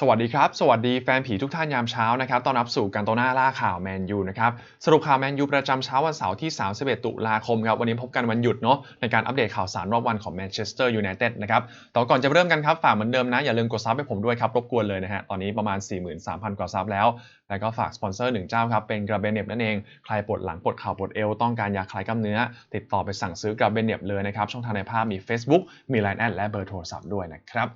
สวัสดีครับ สวัสดีแฟนผีทุกท่านยามเช้านะครับ ต้อนรับสู่กันโตหน้าล่าข่าวแมนยูนะครับ สรุปข่าวแมนยูประจำเช้าวันเสาร์ที่ 31 ตุลาคมครับ วันนี้พบกันวันหยุดเนาะในการอัปเดตข่าวสารรอบวันของแมนเชสเตอร์ยูไนเต็ดนะครับ แต่ก่อนจะเริ่มกันครับ ฝากเหมือนเดิมนะ อย่าลืมกดซับให้ผมด้วยครับ รบกวนเลยนะฮะ ตอนนี้ประมาณ 43,000 กว่าซับแล้ว แล้วก็ฝากสปอนเซอร์หนึ่งเจ้าครับ เป็นกระเบนเน็บนั่นเอง ใครปวดหลังปวดเข่าปวดเอวต้องการยาคลายกล้ามเนื้อ ติดต่อไปสั่งซื้อกระเบนเน็บเลยนะครับ ช่องทางในภาพมี Facebook มี Line แและเบอร์โทรศัพท์ด้วยนะครับ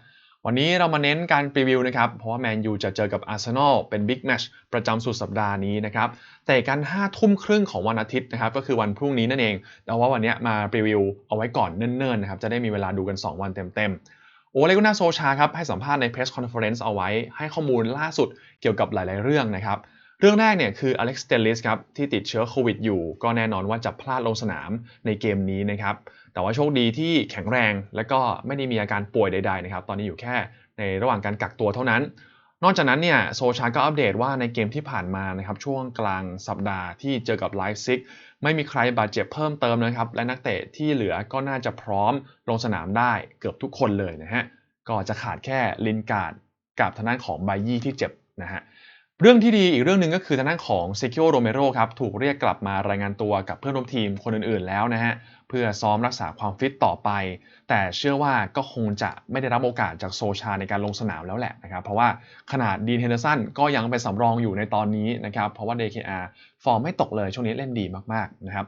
วันนี้เรามาเน้นการรีวิวนะครับ เพราะว่าแมนยูจะเจอกับอาร์เซนอลเป็นบิ๊กแมชประจำสุดสัปดาห์นี้นะครับแต่กัน5ทุ่มครึ่งของวันอาทิตย์นะครับ ก็คือวันพรุ่งนี้นั่นเองแต่ว่าวันนี้มารีวิวเอาไว้ก่อนเนิ่นๆนะครับ จะได้มีเวลาดูกัน 2 วันเต็มๆโอเลกุน่าโซชาครับให้สัมภาษณ์ในเพรสคอนเฟอเรนซ์เอาไว้ ให้ข้อมูลล่าสุดเกี่ยวกับหลาย ๆ เรื่องนะครับ เรื่องแรกเนี่ยคืออเล็กซ์เตลิสครับที่ติดเชื้อโควิดอยู่ ก็แน่นอนว่าจะพลาดลงสนามในเกมนี้นะครับ แต่ว่าโชคดีที่แข็งแรงและก็ไม่ได้มีอาการป่วยใดๆนะครับ ตอนนี้อยู่แค่ในระหว่างการกักตัวเท่านั้น นอกจากนั้นเนี่ยโซชาก็อัปเดตว่าในเกมที่ผ่านมานะครับช่วงกลางสัปดาห์ที่เจอกับไลฟ์ซิกไม่มีใครบาดเจ็บเพิ่มเติมนะครับ และนักเตะที่เหลือก็น่าจะพร้อมลงสนามได้เกือบทุกคนเลยนะฮะก็จะขาดแค่ลินการ์ดกับทางด้านของไบยี่ที่เจ็บนะฮะ เรื่องที่ดีอีกเรื่องหนึ่งก็คือทางด้านของเซคิโอโรเมโรครับถูกเรียกกลับมารายงานตัวกับเพื่อนร่วมทีมคนอื่นๆแล้วนะฮะเพื่อซ้อมรักษาความฟิตต่อไป แต่เชื่อว่าก็คงจะไม่ได้รับโอกาสจากโซชาในการลงสนามแล้วแหละนะครับเพราะว่าขนาดดีนเฮนเดอร์สันก็ยังเป็นสำรองอยู่ในตอนนี้นะครับเพราะว่า DKR ฟอร์มไม่ตกเลยช่วงนี้เล่นดีมากๆนะครับ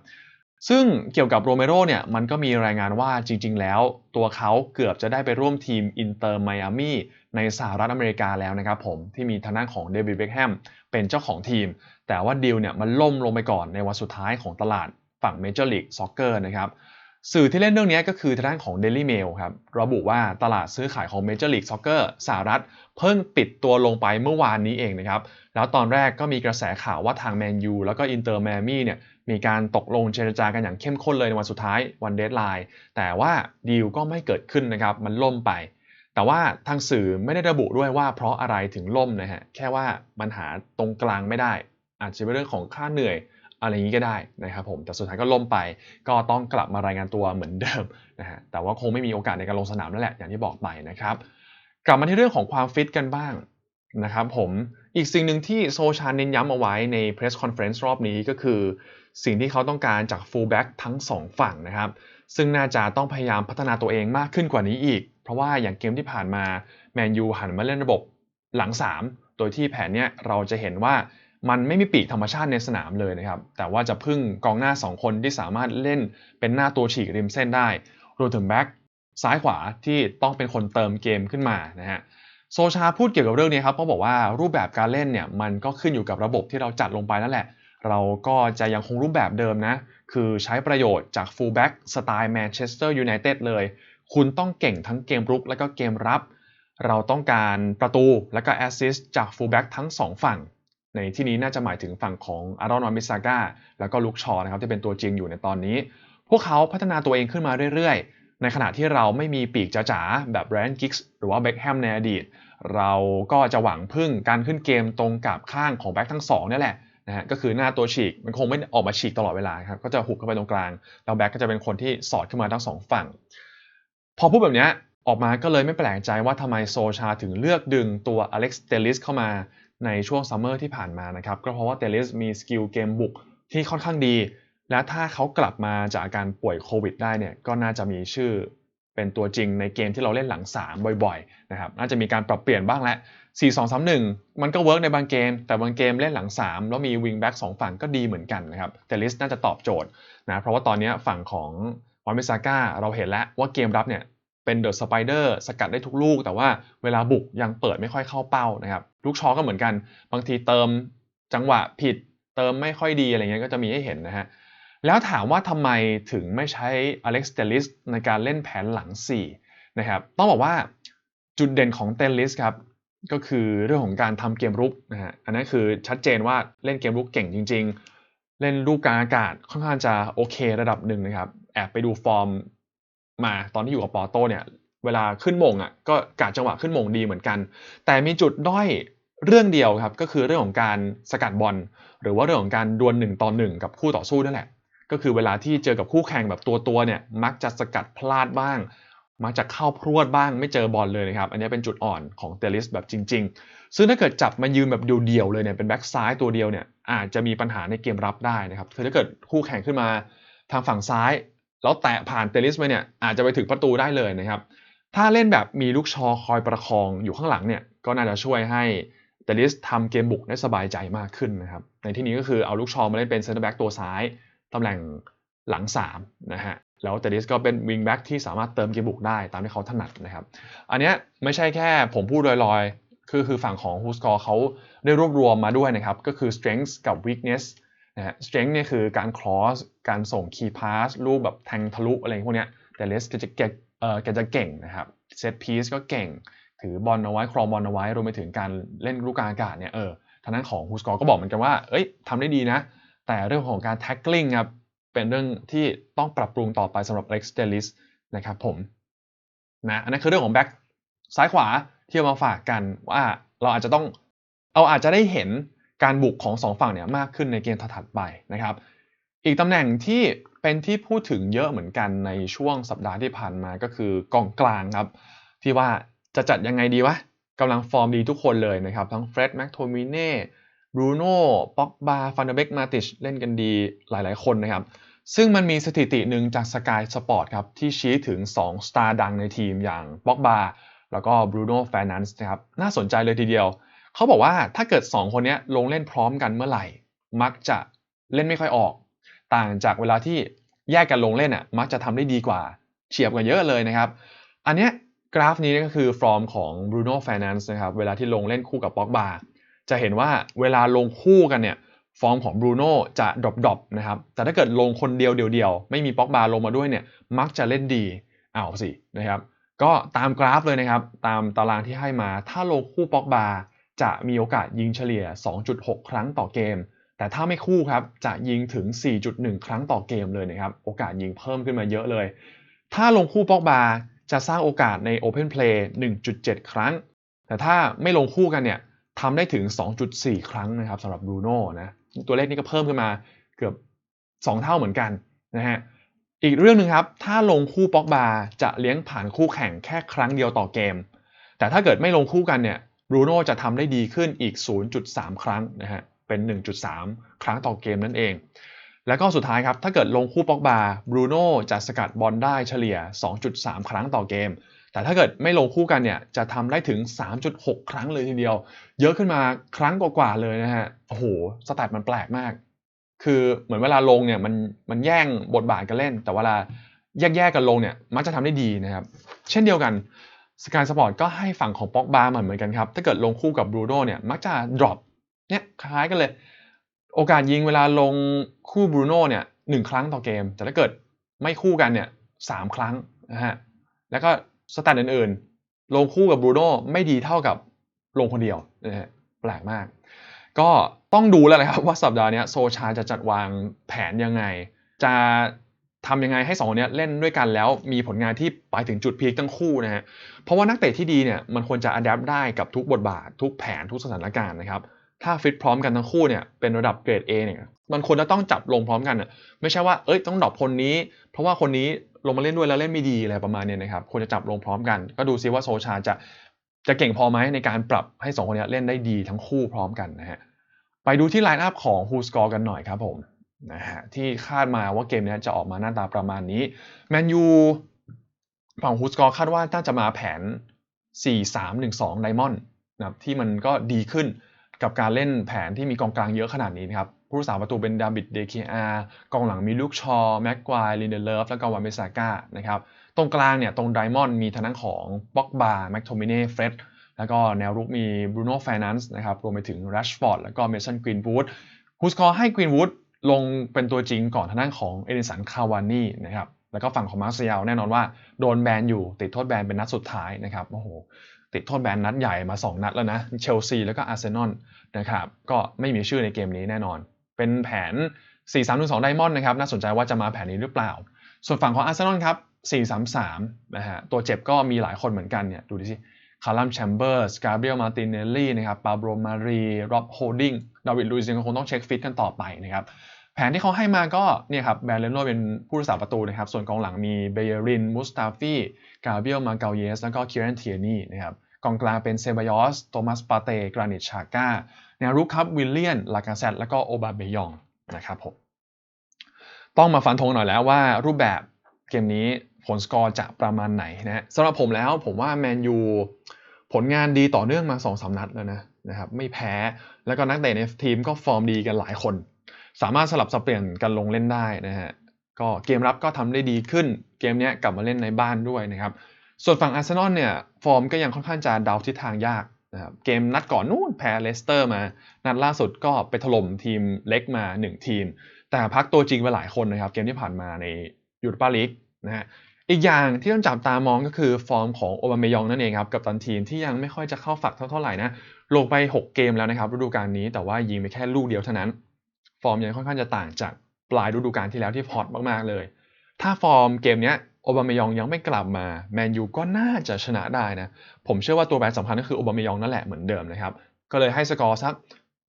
ซึ่งเกี่ยวกับโรเมโรเนี่ยมันก็มีรายงานว่าจริง ๆ แล้ว ตัวเขาเกือบจะได้ไปร่วมทีมอินเตอร์ไมอามี่ ในสหรัฐอเมริกาแล้วนะครับผมที่มีทางด้านของเดวิดเบคแฮมเป็นเจ้าของทีม แต่ว่าดีลเนี่ยมันล่มลงไปก่อนในวันสุดท้ายของตลาดฝั่งเมเจอร์ลีกซ็อกเกอร์นะครับสื่อที่เล่นเรื่องนี้ก็คือทางด้านของ Daily Mail ครับระบุว่าตลาดซื้อขายของ Major League Soccer สหรัฐ เพิ่งปิดตัวลงไปเมื่อวานนี้เองนะครับแล้วตอนแรกก็มีกระแสข่าวว่าทางแมนยูแล้วก็อินเตอร์แมมี่เนี่ยมีการตกลงเจรจากันอย่างเข้มข้นเลยในวันสุดท้ายวันเดทไลน์แต่ว่าดีลก็ไม่เกิดขึ้นนะครับมันล่มไป แต่ว่าทางสื่อไม่ได้ระบุด้วยว่าเพราะอะไรถึงล่มนะฮะแค่ว่ามันหาตรงกลางไม่ได้ อาจจะเป็นเรื่องของค่าเหนื่อยอะไรอย่างนี้ก็ได้นะครับผมแต่สุดท้ายก็ล่มไป ก็ต้องกลับมารายงานตัวเหมือนเดิมนะฮะแต่ว่าคงไม่มีโอกาสในการลงสนามนั่นแหละอย่างที่บอกไปนะครับ กลับมาที่เรื่องของความฟิตกันบ้างนะครับผมอีกสิ่งหนึ่งที่โซชาเน้นย้ำเอาไว้ใน press conference รอบนี้ก็คือ สิ่งที่เขาต้องการจาก fullback ทั้ง 2 ฝั่งนะครับ ซึ่งน่าจะต้องพยายามพัฒนาตัวเองมากขึ้นกว่านี้อีก เพราะว่าอย่างเกมที่ผ่านมาแมนยูหันมาเล่นระบบหลัง 3 โดยที่แผนเนี้ยเราจะเห็นว่ามันไม่มีปีกธรรมชาติในสนามเลยนะครับ แต่ว่าจะพึ่งกองหน้า 2 คนที่สามารถเล่นเป็นหน้าตัวฉีกริมเส้นได้รวมถึงแบ็กซ้ายขวาที่ต้องเป็นคนเติมเกมขึ้นมานะฮะโซชาพูดเกี่ยวกับเรื่องนี้ครับเขาบอกว่ารูปแบบการเล่นเนี่ยมันก็ขึ้นอยู่กับระบบที่เราจัดลงไปนั่นแหละ เราก็จะยังคงรูปแบบเดิมนะ คือใช้ประโยชน์จากฟูลแบ็กสไตล์แมนเชสเตอร์ยูไนเต็ดเลย คุณต้องเก่งทั้งเกมรุกและก็เกมรับ เราต้องการประตูและก็แอสซิสต์จากฟูลแบ็กทั้ง 2 ฝั่ง ในที่นี้น่าจะหมายถึงฝั่งของอารอนวามิซาก้าแล้วก็ลุกชอนะครับที่เป็นตัวจริงอยู่ในตอนนี้ พวกเขาพัฒนาตัวเองขึ้นมาเรื่อยๆ ในขณะที่เราไม่มีปีกจ๋าๆแบบแรนกิกส์หรือว่าเบ็คแฮมในอดีต เราก็จะหวังพึ่งการขึ้นเกมตรงกับข้างของแบ็คทั้งสองนี่แหละนะฮะก็คือหน้าตัวฉีกมันคงไม่ออกมาฉีกตลอดเวลาครับก็จะหุบเข้าไปตรงกลาง แล้วแบ็คก็จะเป็นคนที่สอดขึ้นมาทั้งสองฝั่ง พอพูดแบบนี้ออกมาก็เลยไม่แปลกใจว่าทำไมโซชาถึงเลือกดึงตัวอเล็กซ์เตลิสเข้ามาในช่วงซัมเมอร์ที่ผ่านมานะครับ ก็เพราะว่าเตลิสมีสกิลเกมบุกที่ค่อนข้างดี และถ้าเขากลับมาจากอาการป่วยโควิดได้เนี่ยก็น่าจะมีชื่อเป็นตัวจริงในเกมที่เราเล่นหลัง 3 บ่อยๆนะครับน่าจะมีการปรับเปลี่ยนบ้างแล้ว4 2 3 1 มันก็เวิร์กในบางเกม แต่บางเกมเล่นหลัง 3 แล้วมีวิงแบ็กสองฝั่งก็ดีเหมือนกันนะครับแต่ลิสน่าจะตอบโจทย์นะเพราะว่าตอนนี้ฝั่งของ อนเมซาก้าเราเห็นแล้วว่าเกมรับเนี่ยเป็นเดอะสไปเดอร์สกัดได้ทุกลูก แต่ว่าเวลาบุกยังเปิดไม่ค่อยเข้าเป้านะครับลูกชอก็เหมือนกัน บางทีเติมจังหวะผิดเติมไม่ค่อยดีอะไรเงี้ยก็จะมีให้เห็นนะฮะแล้วถามว่าทำไมถึงไม่ใช้อเล็กซ์เตลิสในการเล่นแผนหลัง 4 นะครับต้องบอกว่าจุดเด่นของเตลิสครับก็คือเรื่องของการทำเกมรุกนะฮะ อันนั้นคือชัดเจนว่าเล่นเกมรุกเก่งจริง ๆ เล่นลูกกลางอากาศค่อนข้างจะโอเคระดับหนึ่งนะครับ แอบไปดูฟอร์มมาตอนที่อยู่กับปอโต้เนี่ย เวลาขึ้นมงอะก็กาจังหวะขึ้นมงดีเหมือนกัน แต่มีจุดด้อยเรื่องเดียวครับ ก็คือเรื่องของการสกัดบอลหรือว่าเรื่องของการดวลหนึ่งต่อหนึ่งกับคู่ต่อสู้นั่นแหละ ก็คือเวลาที่เจอกับคู่แข่งแบบตัวตัวเนี่ยมักจะสกัดพลาดบ้าง มักจะเข้าพรวดบ้างไม่เจอบอลเลยนะครับ อันนี้เป็นจุดอ่อนของเตลิสแบบจริง ๆ ซึ่งถ้าเกิดจับมายืนแบบเดียวๆเลยเนี่ยเป็นแบ็กซ้ายตัวเดียวเนี่ยอาจจะมีปัญหาในเกมรับได้นะครับคือถ้าเกิดคู่แข่งขึ้นมาทางฝั่งซ้าย แล้วแตะผ่านเตลิสไปเนี่ยอาจจะไปถึงประตูได้เลยนะครับ ถ้าเล่นแบบมีลูกชอคอยประคองอยู่ข้างหลังเนี่ยก็น่าจะช่วยให้เตลิสทำเกมบุกได้สบายใจมากขึ้นนะครับ ในที่นี้ก็คือเอาลูกชอมาเล่นเป็นเซนเตอร์แบ็กตัวซ้ายตำแหน่งหลัง3นะฮะแล้วเตลิสก็เป็นวิงแบ็กที่สามารถเติมเกมบุกได้ตามที่เขาถนัดนะครับ อันนี้ไม่ใช่แค่ผมพูดลอยๆ คือคือฝั่งของฮูสกอร์เขาได้รวบรวมมาด้วยนะครับ ก็คือ strength กับ weakness นะฮะ strength เนี่ยคือการ cross การส่ง key pass ลูกแบบแทงทะลุอะไรพวกเนี้ย แต่เลสก็จะเก่งเออแกจะเก่งนะครับ set piece ก็เก่ง ถือบอลเอาไว้ ครองบอลเอาไว้ รวมไปถึงการเล่นลูกกลางอากาศเนี่ย เออ ทางนั้นของฮูสกอร์ก็บอกเหมือนกันว่า เอ้ยทำได้ดีนะ แต่เรื่องของการ tackling ครับ เป็นเรื่องที่ต้องปรับปรุงต่อไปสำหรับ Lex d e l i s นะครับผม นะ อันนั้นคือเรื่องของแบ็คซ้ายขวาที่เอามาฝากกันว่าเราอาจจะต้องเอาอาจจะได้เห็น การบุกของสองฝั่งเนี่ยมากขึ้นในเกมถัดไปนะครับ อีกตำแหน่งที่เป็นที่พูดถึงเยอะเหมือนกันในช่วงสัปดาห์ที่ผ่านมาก็คือกองกลางครับ ที่ว่าจะจัดยังไงดีวะกำลังฟอร์มดีทุกคนเลยนะครับ ทั้งเฟร็ดแม็กโทมิเน่บรูโน่ป็อกบาฟันเดเบกมาติชเล่นกันดีหลายๆ คนนะครับ ซึ่งมันมีสถิติหนึ่งจากสกายสปอร์ตครับ ที่ชี้ถึง 2 สตาร์ดังในทีมอย่างป็อกบาแล้วก็บรูโน่แฟนันส์นะครับ น่าสนใจเลยทีเดียว เขาบอกว่าถ้าเกิด 2 คนนี้ลงเล่นพร้อมกันเมื่อไหร่ มักจะเล่นไม่ค่อยออก ต่างจากเวลาที่แยกกันลงเล่นอะมักจะทำได้ดีกว่า เฉียบกว่าเยอะเลยนะครับ อันเนี้ยกราฟนี้ก็คือฟอร์มของ Bruno f e r n a n d e นะครับเวลาที่ลงเล่นคู่กับป็อกบาจะเห็นว่าเวลาลงคู่กันเนี่ยฟอร์มของบรูโน่จะดรอปๆนะครับ แต่ถ้าเกิดลงคนเดียวเดียวๆไม่มีป็อกบาลงมาด้วยเนี่ย มักจะเล่นดีเอาสินะครับ ก็ตามกราฟเลยนะครับ ตามตารางที่ให้มา ถ้าลงคู่ป็อกบา จะมีโอกาสยิงเฉลี่ย 2.6 ครั้งต่อเกม แต่ถ้าไม่คู่ครับ จะยิงถึง 4.1 ครั้งต่อเกมเลยนะครับ โอกาสยิงเพิ่มขึ้นมาเยอะเลย ถ้าลงคู่ปอกบาจะสร้างโอกาสใน Open Play 1.7 ครั้ง แต่ถ้าไม่ลงคู่กันเนี่ยทำได้ถึง 2.4 ครั้งนะครับสำหรับบรูโน่นะตัวเลขนี้ก็เพิ่มขึ้นมาเกือบ 2 เท่าเหมือนกันนะฮะอีกเรื่องหนึ่งครับ ถ้าลงคู่ป็อกบาจะเลี้ยงผ่านคู่แข่งแค่ครั้งเดียวต่อเกม แต่ถ้าเกิดไม่ลงคู่กันเนี่ย บรูโน่จะทำได้ดีขึ้นอีก 0.3 ครั้งนะฮะ เป็น 1.3 ครั้งต่อเกมนั่นเอง แล้วก็สุดท้ายครับ ถ้าเกิดลงคู่ป็อกบาบรูโน่จะสกัดบอลได้เฉลี่ย 2.3 ครั้งต่อเกม แต่ถ้าเกิดไม่ลงคู่กันเนี่ย จะทำได้ถึง 3.6 ครั้งเลยทีเดียว เยอะขึ้นมาครั้งกว่าๆเลยนะฮะ โอ้โห สแตทมันแปลกมาก คือเหมือนเวลาลงเนี่ยมันมันแย่งบทบาทกันเล่น แต่เวลาแยกๆกันลงเนี่ย มักจะทำได้ดีนะครับ เช่นเดียวกัน สกายสปอร์ตก็ให้ฝั่งของป็อกบาเหมือนกันครับ ถ้าเกิดลงคู่กับบรูโน่เนี่ยมักจะ drop เนี่ยคล้ายกันเลย โอกาสยิงเวลาลงคู่บรูโน่เนี่ยหนึ่งครั้งต่อเกม แต่ถ้าเกิดไม่คู่กันเนี่ยสามครั้งนะฮะแล้วก็สแตทอื่นๆ ลงคู่กับบรูโน่ไม่ดีเท่ากับลงคนเดียวนะฮะแปลกมาก ก็ต้องดูแล้วนะครับว่าสัปดาห์นี้โซชาจะจัดวางแผนยังไง จะ ทำยังไงให้สองคนนี้เล่นด้วยกันแล้วมีผลงานที่ไปถึงจุดพีคทั้งคู่นะฮะเพราะว่านักเตะที่ดีเนี่ยมันควรจะอัดแอปได้กับทุกบทบาท ทุกแผนทุกสถานการณ์นะครับถ้าฟิตพร้อมกันทั้งคู่เนี่ยเป็นระดับเกรด A เนี่ยมันควรจะต้องจับลงพร้อมกันอะไม่ใช่ว่าเอ้ยต้องดรอปคนนี้ เพราะว่าคนนี้ลงมาเล่นด้วยแล้วเล่นไม่ดีอะไรประมาณเนี้นะครับควรจะจับลงพร้อมกัน ก็ดูซิว่าโซชาจะจะเก่งพอไหมในการปรับให้ 2 คนนี้เล่นได้ดีทั้งคู่พร้อมกันนะฮะไปดูที่ไลน์อัพของฮูสกอร์กันหน่อยครับผม นะฮะที่คาดมาว่าเกมนี้จะออกมาหน้าตาประมาณนี้แมนยูฝั่งฮูสกอร์คาดว่าน่าจะมาแผน 4-3-1-2ไดมอนด์นะครับที่มันก็ดีขึ้นกับการเล่นแผนที่มีกองกลางเยอะขนาดนี้นะครับผู้รักษาประตูเป็นดาบิดเดเคอากองหลังมีลูกชอ แม็กควายลินเดเลฟแล้วก็วานเบซาก้านะครับตรงกลางเนี่ยตรงไดมอนด์มีทางด้านของบ็อกบาแม็กโทมิเน่เฟรดแล้วก็แนวรุกมีบรูโน่แฟนันส์นะครับรวมไปถึงแรชฟอร์ดแล้วก็เมสันกรีนวูดฮูสกอร์ให้กรีนวูด ลงเป็นตัวจริงก่อนทางด้านของเอดิสันคาวานี่นะครับแล้วก็ฝั่งของมาร์เซียลแน่นอนว่าโดนแบนอยู่ติดโทษแบนเป็นนัดสุดท้ายนะครับโอ้โหติดโทษแบนนัดใหญ่มา 2 นัดแล้วนะเชลซีแล้วก็อาร์เซนอลนะครับก็ไม่มีชื่อในเกมนี้แน่นอน เป็นแผน 4-3-2ไดมอนด์นะครับน่าสนใจว่าจะมาแผนนี้หรือเปล่า ส่วนฝั่งของอาร์เซนอลครับ4-3-3นะฮะตัวเจ็บก็มีหลายคนเหมือนกันเนี่ยดูดิสิ คาร์ลัมแชมเบอร์สกาเบียลมาตินเนลลี่นะครับปาโบรมารีร็อบโฮดิงดาวิดลุยซิงก็คงต้องเช็คฟิตกันต่อไปนะครับแผนที่เขาให้มาก็เนี่ยครับแบรนเลนโนเป็นผู้รักษาประตูนะครับ ส่วนกองหลังมีเบเยริน มุสตาฟีกาเบียลมาเกาเยส แล้วก็คิรันเทียนี่นะครับกองกลางเป็นเซบายอส โทมัสปาเต กรานิตชาก้าแนวรุกครับวิลเลียน ลากาเซตแล้วก็โอบาเบยองนะครับผมต้องมาฟันธงหน่อยแล้วว่ารูปแบบเกมนี้ ผลสกอร์จะประมาณไหนนะฮะสำหรับผมแล้วผมว่าแมนยูผลงานดีต่อเนื่องมา2อสนัดแล้วนะนะครับไม่แพ้แล้วก็นักเตะในทีมก็ฟอร์มดีกันหลายคน สามารถสลับสับเปลี่ยนกันลงเล่นได้นะฮะก็เกมรับก็ทำได้ดีขึ้น เกมนี้กลับมาเล่นในบ้านด้วยนะครับส่วนฝั่งอาร์เซนอลเนี่ยฟอร์มก็ยังค่อนข้างจะเดาทิศทางยากนะครับเกมนัดก่อนนู่นแพ้เลสเตอร์มา นัดล่าสุดก็ไปถล่มทีมเล็กมา 1 ทีม แต่พักตัวจริงไปหลายคนนะครับ เกมที่ผ่านมาในยูโรปาลีกนะฮะ อีกอย่างที่ต้องจับตามองก็คือฟอร์มของโอบามายองนั่นเองครับกับตันทีมที่ยังไม่ค่อยจะเข้าฝักเท่าไหร่นะลงไป 6 เกมแล้วนะครับฤดูกาลนี้แต่ว่ายิงไปแค่ลูกเดียวเท่านั้น ฟอร์มยังค่อนข้างจะต่างจากปลายฤดูกาลที่แล้วที่พอตมากๆเลย ถ้าฟอร์มเกมนี้โอบามายองยังไม่กลับมาแมนยูก็น่าจะชนะได้นะผมเชื่อว่าตัวแปรสำคัญก็คือโอบามายองนั่นแหละเหมือนเดิมนะครับก็เลยให้สกอร์สัก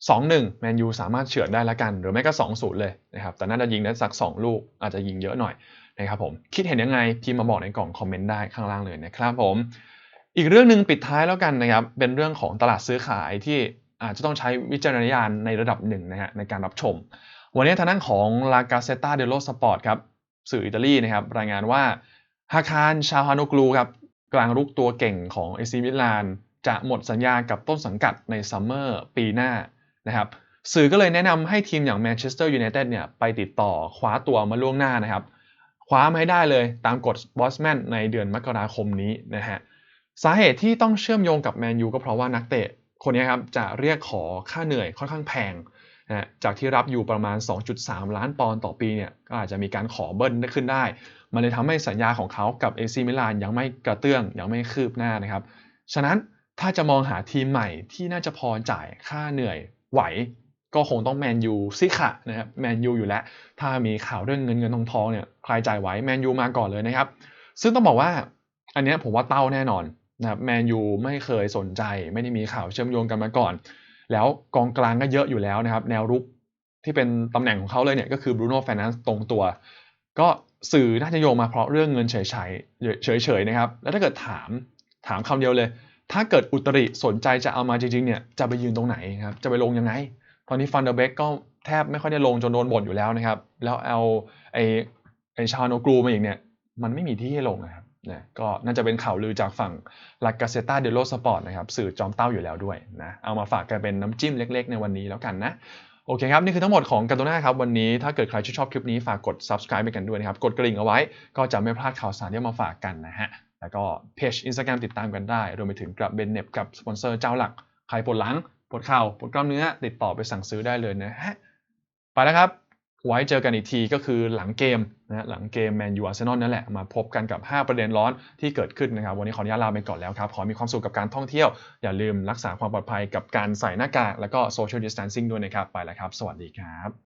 2-1แมนยูสามารถเฉือนได้ละกัน หรือไม่ก็ 2-0 เลยนะครับแต่น่าจะยิงได้สัก 2 ลูกอาจจะยิงเยอะหน่อย นะครับผมคิดเห็นยังไงพิมพ์มาบอกในกล่องคอมเมนต์ได้ข้างล่างเลยนะครับผมอีกเรื่องหนึ่งปิดท้ายแล้วกันนะครับเป็นเรื่องของตลาดซื้อขายที่อาจจะต้องใช้วิจารณญาณในระดับหนึ่งนะฮะในการรับชม วันนี้ทางด้านของ La Gazzetta dello Sport ครับสื่ออิตาลีนะครับรายงานว่าฮาคารชาฮานกลูครับกลางรุกตัวเก่งของเอซิมิลานจะหมดสัญญากับต้นสังกัดในซัมเมอร์ปีหน้านะครับสื่อก็เลยแนะนำให้ทีมอย่างแมนเชสเตอร์ยูไนเต็ดเนี่ยไปติดต่อคว้าตัวมาล่วงหน้านะครับ คว้ามาให้ได้เลยตามกฎบอสแมนในเดือนมกราคมนี้นะฮะสาเหตุที่ต้องเชื่อมโยงกับแมนยูก็เพราะว่านักเตะคนนี้ครับจะเรียกขอค่าเหนื่อยค่อนข้างแพงนะจากที่รับอยู่ประมาณ 2.3 ล้านปอนด์ต่อปีเนี่ยก็อาจจะมีการขอเบิ้ลขึ้นได้ มันเลยทำให้สัญญาของเขากับเอซิมิลานยังไม่กระเตื้องยังไม่คืบหน้านะครับ ฉะนั้นถ้าจะมองหาทีมใหม่ที่น่าจะพอจ่ายค่าเหนื่อยไหว ก็คงต้องแมนยูซิค่ะนะครับแมนยูอยู่แล้ว ถ้ามีข่าวเรื่องเงินเงินทองทองเนี่ยใครจ่ายไหวแมนยูมาก่อนเลยนะครับ ซึ่งต้องบอกว่าอันนี้ผมว่าเต้าแน่นอนนะครับแมนยูไม่เคยสนใจ ไม่ได้มีข่าวเชื่อมโยงกันมาก่อน แล้วกองกลางก็เยอะอยู่แล้วนะครับ แนวรุกที่เป็นตำแหน่งของเขาเลยเนี่ยก็คือบรูโน่แฟนนัสตรงตัว ก็สื่อน่าจะโยงมาเพราะเรื่องเงินเฉยๆเฉยๆนะครับ แล้วถ้าเกิดถามถามคำเดียวเลย ถ้าเกิดอุตริสนใจจะเอามาจริงๆเนี่ยจะไปยืนตรงไหนครับจะไปลงยังไง ตอนนี้ฟันเดอร์เบกก็แทบไม่ค่อยได้ลงจนโดนบ่นอยู่แล้วนะครับ แล้วเอาไอไอชาโนกรูมาอีกเนี่ย มันไม่มีที่ให้ลงนะครับนะก็น่าจะเป็นข่าวลือจากฝั่งลากาเซตาเดลโลสปอร์ตนะครับ สื่อจอมเต้าอยู่แล้วด้วยนะ เอามาฝากกันเป็นน้ำจิ้มเล็กๆ ในวันนี้แล้วกันนะโอเคครับ นี่คือทั้งหมดของกันโตนาครับ วันนี้ถ้าเกิดใครชื่นชอบคลิปนี้ฝากกด subscribe ไปกันด้วยนะครับ กดกระดิ่งเอาไว้ ก็จะไม่พลาดข่าวสารที่มาฝากกันนะฮะแล้วก็เพจ Instagram ติดตามกันได้รวมไปถึงกับเบนเน็บกับสปอนเซอร์เจ้าหลักใครปวดหลัง ปวดเข่าปวดกล้ามเนื้อติดต่อไปสั่งซื้อได้เลยนะฮะไปแล้วครับไว้เจอกันอีกทีก็คือหลังเกมนะหลังเกมแมนยูอาร์เซนอลนั่นแหละมาพบกันกับ 5 ประเด็นร้อนที่เกิดขึ้นนะครับ วันนี้ขออนุญาตลาไปก่อนแล้วครับ ขอมีความสุขกับการท่องเที่ยว อย่าลืมรักษาความปลอดภัยกับการใส่หน้ากาก แล้วก็ social distancing ด้วยนะครับ ไปแล้วครับ สวัสดีครับ